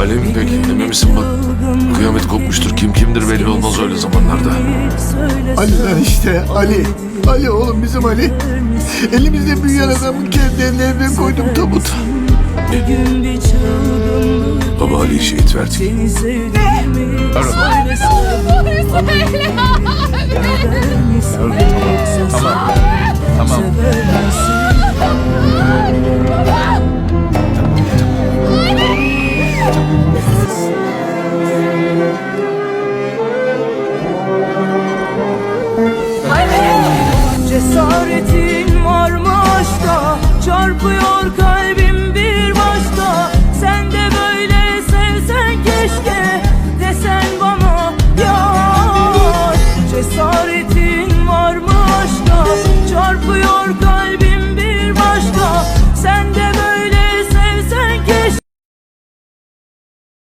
Alev mi peki? Emin misin bak? Kıyamet kopmuştur. Kim kimdir belli olmaz öyle zamanlarda. Ali işte Ali. Ali oğlum bizim Ali. Elimizde büyüyen adamın kendi ellerine koydum tabuta. Baba Ali'yi şehit verdik. Ne? Arama. Söyle, söyle. Cesaretin